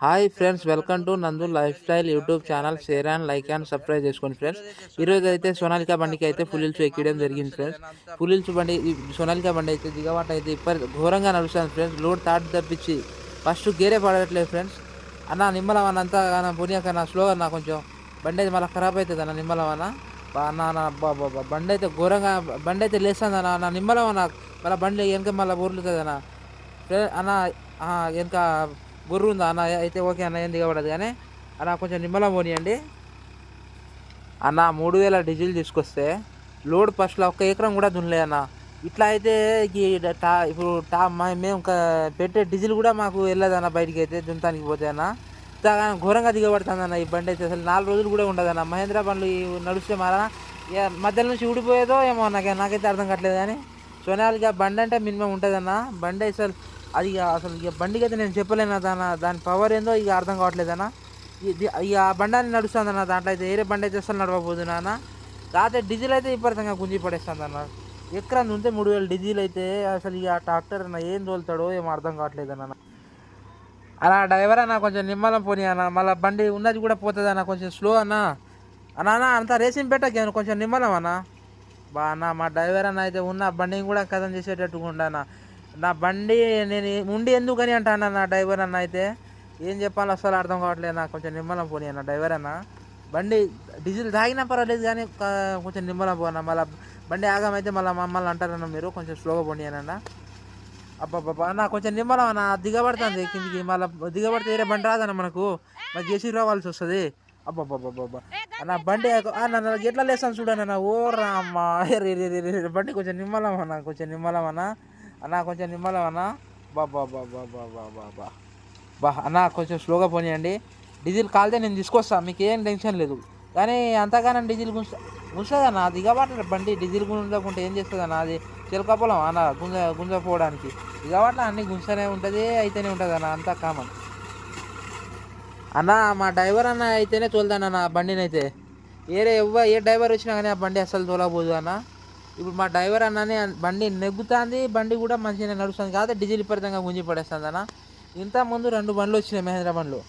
Hi friends welcome to Nandu lifestyle YouTube channel share and like and subscribe చేసుకోండి friends ఈరోజు అయితే సోనాలికా బండికి అయితే పులిల్స్ ఎక్కడం జరిగింది ఫ్రెండ్స్ పులిల్స్ బండి సోనాలికా బండి అయితే దిగవాట అయితే ఇప్పటి ఘోరంగా నడుస్తుంది ఫ్రెండ్స్ లోడ్ తాటి తప్పించి. ఫస్ట్ గేరే పడట్లేదు ఫ్రెండ్స్ అన్న నిమ్మలం అన్న అంతా అన్న పుణ్యాక నా స్లో అన్న కొంచెం. బండి అయితే మళ్ళీ ఖరాబ్ అవుతుంది అన్న నిమ్మలం అన్న అన్న అన్న బండి అయితే ఘోరంగా బండి అయితే లేస్తుంది అన్న అన్న నిమ్మలం అన్న మళ్ళీ బండి వెనక మళ్ళీ ఊర్లుతుంది అన్న. అన్న వెనక బుర్రు ఉందా? అన్న అయితే ఓకే అన్న ఏం దిగబడదు కానీ అన్న కొంచెం నిమ్మలం పోనీయండి. అన్న మూడు వేల డీజిల్ తీసుకొస్తే లోడ్ ఫస్ట్లో ఒక్క ఎకరం కూడా దున్నలే అన్న. ఇట్లా అయితే ఈ టా ఇప్పుడు టా మేము పెట్టే డీజిల్ కూడా మాకు వెళ్ళదు అన్న బయటికి అయితే దున్నటానికి పోతే అన్న. ఇంత ఘోరంగా దిగబడుతుంది అన్న ఈ బండి అయితే. అసలు నాలుగు రోజులు కూడా ఉండదన్న మహేంద్ర బండ్లు నడిస్తే మారా ఇక మధ్యలో నుంచి ఊడిపోయేదో ఏమో నాకు నాకైతే అర్థం కావట్లేదు కానీ సోనాలికి ఆ బండి అంటే మినిమం ఉంటుందన్న. బండి అసలు అది ఇక అసలు ఇక బండికి అయితే నేను చెప్పలేను దాని? దాని పవర్ ఏందో ఇక అర్థం కావట్లేదన్నా ఇక ఆ బండి అని నడుస్తుంది అన్న దాంట్లో అయితే వేరే బండి అయితే అసలు నడవబోతున్నా నాన్న? కాకపోతే డీజిల్ అయితే విపరీతంగా గుంజి పడేస్తుందన్న ఎక్కడ ఉంటే మూడు వేలు డీజిల్ అయితే అసలు ఇక ఆ ట్రాక్టర్ అన్న ఏం తోలుతాడో ఏం అర్థం కావట్లేదన్న అలా డ్రైవర్ అన్న కొంచెం నిమ్మలం పోనీ అన్న. మళ్ళీ బండి ఉన్నది కూడా పోతుంది అన్న కొంచెం స్లో అన్న. అన్న అన్న అంత రేసింగ్ పెట్టకేను కొంచెం నిమ్మలం అన్న. బా అన్న మా డ్రైవర్ అన్న అయితే ఉన్న బండిని కూడా కథం చేసేటట్టుగా ఉండన్నా నా బండి నేను ఉండి ఎందుకని అంటాను నా డ్రైవర్ అన్న అయితే? ఏం చెప్పాలో అసలు అర్థం కావట్లేదు నాకు కొంచెం నిమ్మలం పోనీ అన్న డ్రైవర్ అన్న. బండి డీజిల్ తాగినా పర్వాలేదు కానీ కొంచెం నిమ్మలం పోనా మళ్ళీ బండి ఆగమైతే మళ్ళీ మమ్మల్ని అంటారన్న మీరు కొంచెం స్లోగా పోనీ అన్న. అబ్బాబ్బా నా కొంచెం నిమ్మలం అన్న దిగబడుతుంది కిందికి మళ్ళీ దిగబడితే వేరే బండి రాదన్న మనకు. మరి జేసీ రావాల్సి వస్తుంది. అబ్బాబ్బాబ్బా అన్న బండి అన్న నన్ను ఎట్లా లేస్తాను చూడండి అన్న ఓ రామ్మా. రే రే రే బండి కొంచెం నిమ్మలం అన్న కొంచెం నిమ్మలం అన్న. అన్నా కొంచెం నిమ్మలం అన్న. బాబా బాబా బాబా బాబా బా అన్నా కొంచెం స్లోగా పోనీయండి. డీజిల్ కాలితే నేను తీసుకొస్తాను మీకు ఏం టెన్షన్ లేదు. కానీ అంతగానం డీజిల్ గుంజ గుంజతుంది అన్న? దిగబట్ట బండి డీజిల్ గుంజకుంటే ఏం చేస్తుంది అన్న? అది చిలకపొలం అన్న గుంజ గుంజపోవడానికి. దిగబట్ల అన్ని గుంజనే ఉంటుంది అయితేనే ఉంటుంది అన్న అంతా కామన్ అన్న మా డ్రైవర్ అన్న అయితేనే తోలుదాన్న బండినైతే. ఆ వేరే ఎవ్వ ఏ డ్రైవర్ వచ్చినా కానీ ఆ బండి అసలు తోలకపోదు అన్న. ఇప్పుడు మా డ్రైవర్ అన్నానే బండి నెగ్గుతుంది బండి కూడా మంచిగా నడుస్తుంది. కాదు డీజిల్ విపరీతంగా గుంజి పడేస్తుంది అన్న. ఇంత ముందు రెండు బండ్లు వచ్చినాయి మహేంద్ర బండ్లు.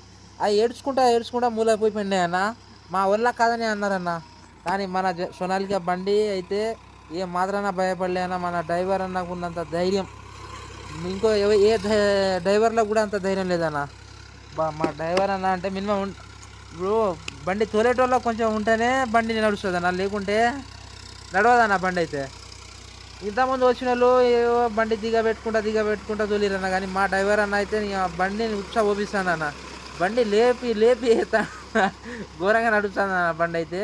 అవి ఏడ్చుకుంటా ఏడ్చుకుంటా మూలపోయి పోయినాయి అన్న. మా వల్ల కాదని అన్నారన్న కానీ మన సొనాలిక బండి అయితే ఏ మాత్రాన భయపడలే అన్న. మన డ్రైవర్ అన్నకు ఉన్నంత ధైర్యం. ఇంకో ఏ డ్రైవర్లో కూడా అంత ధైర్యం లేదన్న. మా డ్రైవర్ అన్న అంటే మినిమం ఇప్పుడు బండి తోలేటోళ్ళ కొంచెం ఉంటేనే బండి నడుస్తుంది అన్న. లేకుంటే నడవదన్న బండి అయితే. ఇంతకుముందు వచ్చిన వాళ్ళు ఏవో బండి దిగ పెట్టుకుంటా దిగ పెట్టుకుంటా తోలిరన్న కానీ మా డ్రైవర్ అన్న అయితే ఇక బండిని ఉత్సా ఓపిస్తాను అన్న బండి లేపి లేపి ఘోరంగా నడుస్తుంది అన్న బండి అయితే.